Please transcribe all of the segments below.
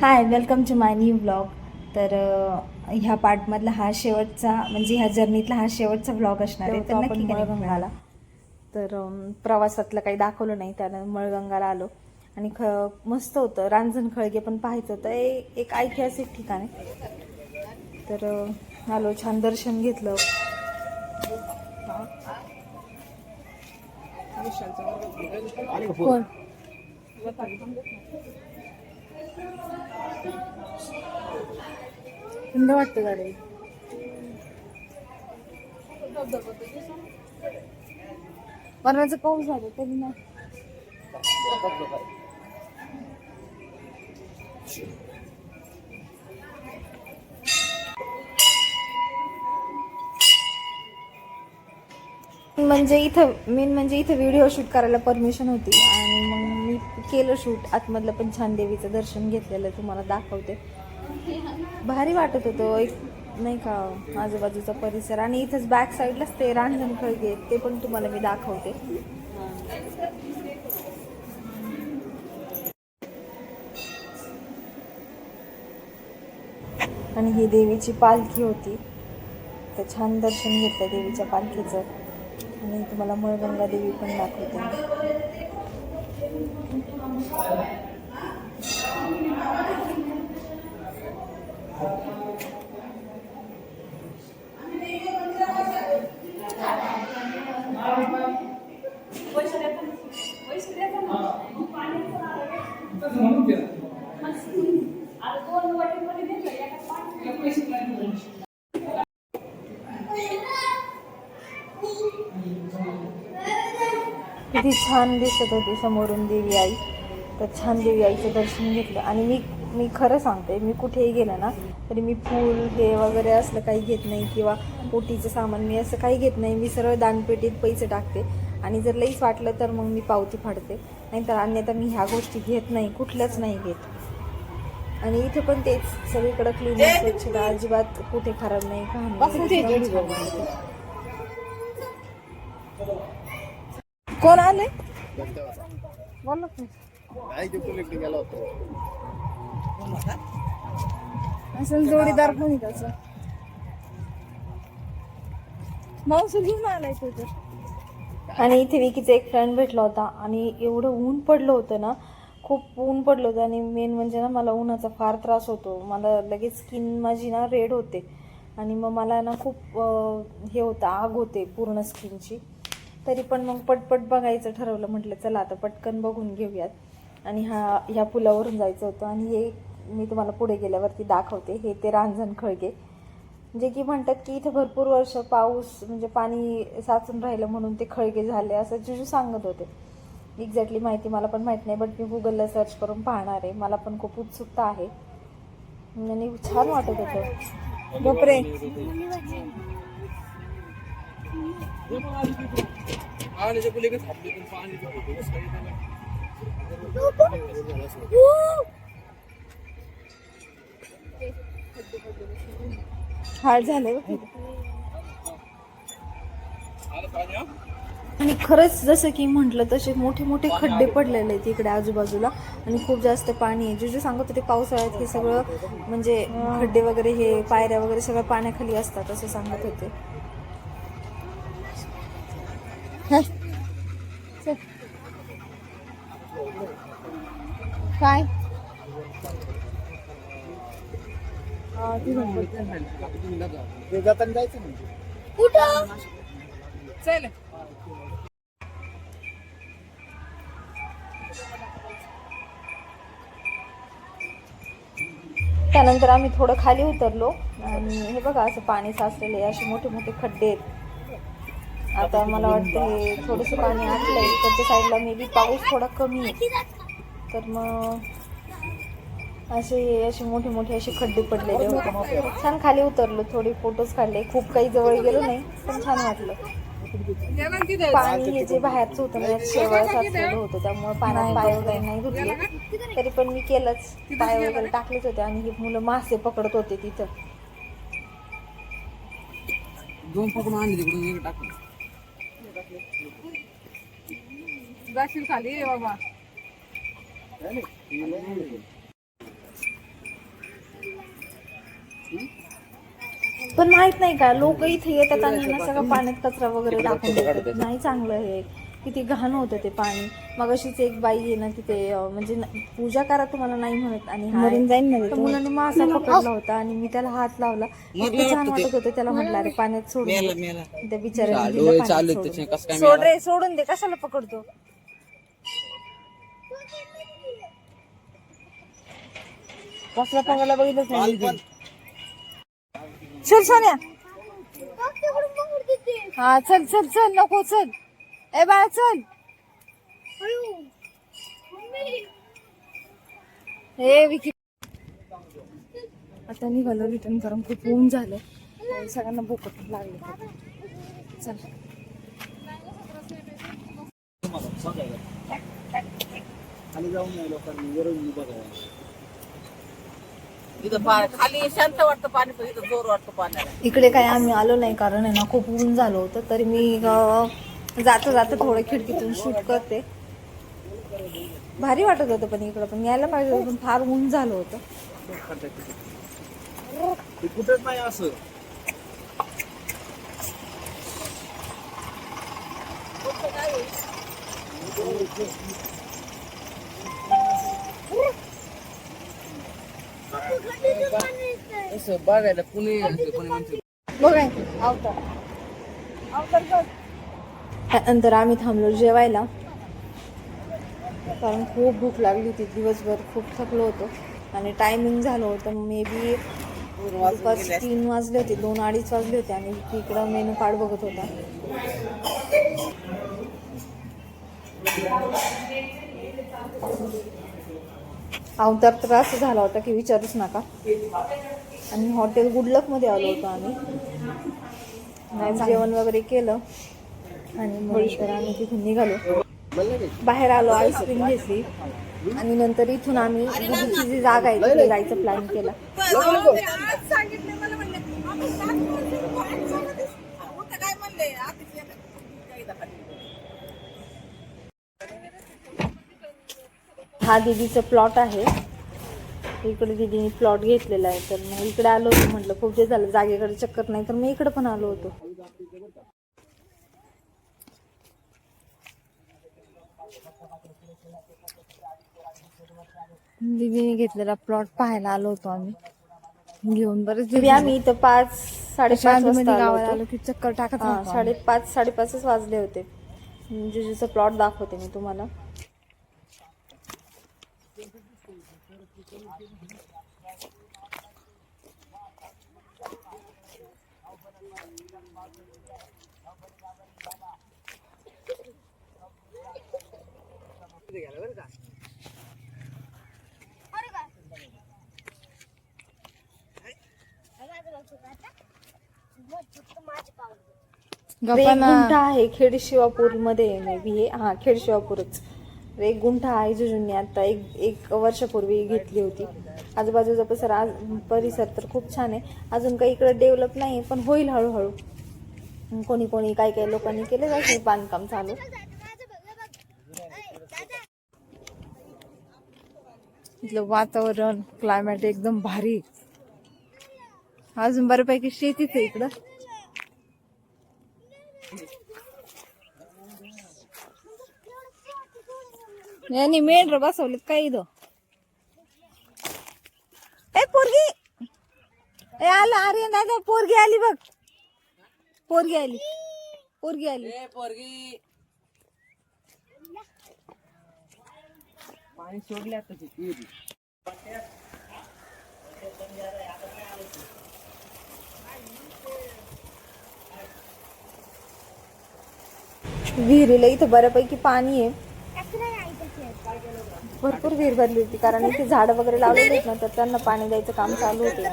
Hi welcome to my new blog तर ह्या पार्टमधला हा शेवटचा म्हणजे ह्या जर्नीतला हा शेवटचा ब्लॉग असणार आहे. तर नक्की मळगंगाला. तर प्रवासातलं काही दाखवलं नाही त्यानं मळगंगाला आलो. आणि ख मस्त होतं. रांजण खळगे पण पाहायचं होतं. हे एक ऐतिहासिक ठिकाण आहे. तर आलो छान दर्शन घेतलं. कोण? थंड वाटतं गाडी? वरणाचं पाऊस झालं तरी नाही म्हणजे इथं मेन म्हणजे इथं व्हिडिओ शूट करायला परमिशन होती. आणि मग मी केलं शूट आतमधलं पण छान देवीचं दर्शन घेतलेलं तुम्हाला दाखवते. भारी वाटत होतं. एक नाही का आजूबाजूचा परिसर. आणि इथंच बॅक साईडलाच ते रांजण खळगे आहेत, ते पण तुम्हाला मी दाखवते. आणि ही देवीची पालखी होती. तर छान दर्शन घेतलं देवीच्या पालखीचं. आणि तुम्हाला मळगंगा देवी पण दाखवते. किती छान दिसत होती समोरून देवी आई. तर छान देवी आईचं दर्शन घेतलं. आणि मी मी खरं सांगते मी कुठेही गेलं ना तरी मी फूल हे वगैरे असलं काही घेत नाही किंवा ओटीचं सामान मी असं काही घेत नाही. मी सरळ दानपेटीत पैसे टाकते. आणि जर लईच वाटलं तर मग मी पावती फाडते. नाहीतर अन्यथा मी ह्या गोष्टी घेत नाही कुठल्याच नाही घेत. आणि इथे पण तेच सगळीकडे क्लीन स्वच्छता अजिबात कुठे खराब नाही कहाणी कोण आले? बोल. असेल जोडीदार कोणी त्याच. मावस घेऊन आलाय तो तर. आणि इथे विकीचा एक फ्रेंड भेटला होता आणि एवढं ऊन पडलं होतं ना खूप ऊन पडलं होतं आणि मेन म्हणजे ना मला उन्हाचा फार त्रास होतो. मला लगेच स्किन माझी ना रेड होते. आणि मग मला ना खूप हे होतं आग होते पूर्ण स्किनची तरी पण मग पटपट बघायचं ठरवलं म्हटलं चला आता पटकन बघून घेऊयात. आणि हा ह्या पुलावरून जायचं होतं आणि हे मी तुम्हाला पुढे गेल्यावरती दाखवते. हे ते रांजण खळगे. जे की म्हणतात की इथे भरपूर वर्ष पाऊस म्हणजे पाणी साचून राहिलं म्हणून ते खळगे झाले असं जिजू सांगत होते. एक्झॅक्टली माहिती मला पण माहीत नाही बट मी गुगलला सर्च करून पाहणार आहे. मला पण खूप उत्सुकता आहे. आणि छान वाटत होतं. पाण्याच्या पुले थांबले पण पाणी होतं झाले आणि खरंच जसं की म्हटलं तसे मोठे मोठे खड्डे पडलेले आहेत इकडे आजूबाजूला. आणि खूप जास्त पाणी आहे. जे जे सांगत होते पावसाळ्यात हे सगळं म्हणजे खड्डे वगैरे हे पायऱ्या वगैरे सगळं पाण्याखाली असतात असं सांगत होते. काय? ते जाताना जायचं कुठं? चल. त्यानंतर आम्ही थोडं खाली उतरलो आणि हे बघा असं पाणी साचलेलं आहे. असे मोठे मोठे खड्डे आहेत. आता मला वाटतं हे थोडंसं पाणी आटलंय. इकडच्या साईडला मे बी पाऊस थोडा कमी आहे. तर मग असे असे मोठे मोठे असे खड्डे पडलेले होते छान खाली उतरलो थोडे फोटोज काढले. खूप काही जवळ गेलो नाही पण छान वाटलं. पाणी हे जे बाहेरचं होतं यात शेवाळ साचलेलं होतं त्यामुळे पाण्यात पाय वगैरे नाही धुतले तरी पण मी केलंच. पाय वगैरे टाकलेच होते आणि हे मुलं मासे पकडत होते तिथं. दोन पकडून आणले तिकडून टाकलं. जाशील खाली बाबा. पण माहीत नाही का लोक इथे येतात आणि ना सगळं पाण्यात कचरा वगैरे टाकून देतात. नाही चांगलं हे किती घाण होतं ते पाणी. मग अशीच एक बाई आहे ना तिथे अं, म्हणजे न- पूजा करा तुम्हाला नाही म्हणत आणि हाय. मरून जाईन ना तर मुलांनी मासा पकडला होता आणि मी त्याला हात लावला. इतकं छान वाटत होतं त्याला म्हटलं अरे पाण्यात सोडून मेला दे. मेला. त्या बिचाऱ्याने दिलं पाण्यात सोडून. सोड? रे सोडून दे कशाला पकडतो? कसला पंगाला बघितलंच नाही चल सोन्या. हा चल चल चल नको चल. ए बाळा चल. हे विकी. आता निघालो रिटर्न करून खूप ऊन झालं. सगळ्यांना भूक पण लागली. चल. खाली जाऊन नाही लोकांनी वरून बघावं इथं पा- खाली शांत वाटतं पाणी पण इथं जोर वाटतं पाण्याला. इकडे काही आम्ही आलो नाही कारण आहे ना खूप ऊन झालं होतं तरी मी जाता जाता थोडं खिडकीतून शूट करते. भारी वाटत होतं पण इकडं पण यायला पाहिजे होतं, पण फार ऊन झालं होतं. ते कुठेच नाही असं. असं बघायला कुणी कोणी म्हणते बघाय अवतार. अवतार नंतर आम्ही थांबलो जेवायला. कारण खूप भूक लागली होती दिवसभर खूप थकलो होतो. आणि टायमिंग झालं होतं मे बी दुपारचे तीन वाजले होते दोन अडीच वाजले होते. आणि तिकडं मेनू कार्ड बघत होता. अवतार तर असं झाला होता की विचारूच नका. आणि हॉटेल गुडलकमध्ये आलो होतो आम्ही. नाही जेवण वगैरे केलं. आणि मग आम्ही तिथून निघालो. बाहेर आलो आईस्क्रीम घेतली. आणि नंतर इथून आम्ही गुडीची जी जागा आहे तिथे जायचं प्लॅन केला. काय म्हणले हा दीदीचं प्लॉट आहे. इकडे दीदीने प्लॉट घेतलेला आहे. तर मग इकडे आलो होतो म्हटलं खूप दिवस झालं जागेकडे चक्कर नाही. तर मी इकडे पण आलो होतो. दीदीने घेतलेला प्लॉट पाहायला आलो होतो आम्ही. घेऊन बरेच तरी आम्ही इथं पाच साडेपाच वाजता गावाला. आलो की चक्कर टाकत. साडेपाच साडेपाचच वाजले होते. जिजूचा प्लॉट दाखवते मी तुम्हाला तर एक गप्पा ना. आहे खेड शिवापूरमध्ये मे बी हे हा खेड शिवापूरच एक गुंठा आहे जिजूंनी आता एक एक वर्षापूर्वी घेतली होती. आजूबाजूचा परिसर आज परिसर तर खूप छान आहे. अजून काही इकडे डेव्हलप नाही पण होईल हळूहळू. कोणी कोणी काही काही लोकांनी केले जाते बांधकाम चालू. इथलं वातावरण क्लायमेट एकदम भारी. अजून बऱ्यापैकी शेतीच आहे इकडं. मेंढर बसवलेत काय इथं ए पोरगी ए आला अरे दादा पोरगी आली बघ पोरगी आली पोरगी आली पोरगी पाणी सोडले आता ते विहिरीला इथं बऱ्यापैकी पाणी आहे भरपूर विहीर भरली होती कारण इथे झाडं वगैरे लावलेली आहेत ना तर त्यांना पाणी द्यायचं काम चालू होते.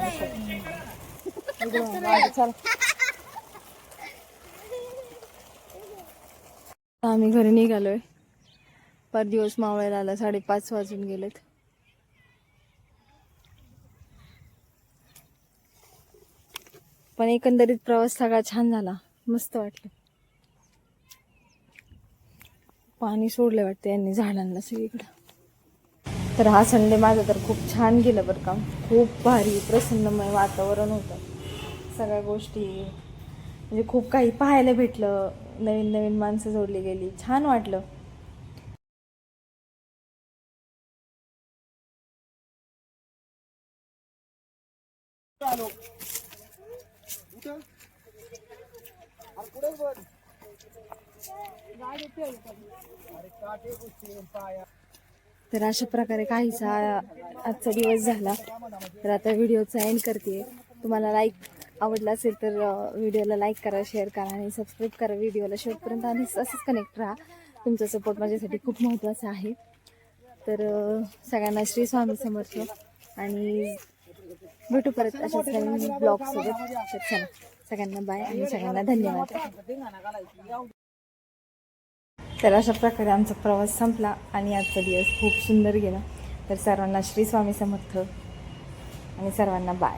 आम्ही घरी निघालोय. पर दिवस मावळायला आला साडेपाच वाजून गेलेत. पण एकंदरीत प्रवास सगळा छान झाला मस्त वाटलं. पाणी सोडलं वाटतं यांनी झाडांना सगळीकडं. तर हा संडे माझा तर खूप छान गेलं बरं का. खूप भारी प्रसन्नमय वातावरण होतं. सगळ्या गोष्टी म्हणजे खूप काही पाहायला भेटलं. नवीन नवीन माणसं जोडली गेली. छान वाटलं. तर अशा प्रकारे काहीसा आजचा दिवस झाला. तर आता व्हिडिओचा एंड करते तुम्हाला लाईक आवडला असेल तर व्हिडिओला लाईक करा शेअर करा आणि सबस्क्राईब करा. व्हिडिओला शेवटपर्यंत आणि असंच कनेक्ट राहा. तुमचा सपोर्ट माझ्यासाठी खूप महत्त्वाचा आहे. तर सगळ्यांना श्री स्वामी समर्थ आणि भेटू परत अशाच नवीन ब्लॉगसोबत सगळ्यांना बाय आणि सगळ्यांना धन्यवाद. तर अशा प्रकारे आमचा प्रवास संपला आणि आजचा दिवस खूप सुंदर गेला. तर सर्वांना श्री स्वामी समर्थ आणि सर्वांना बाय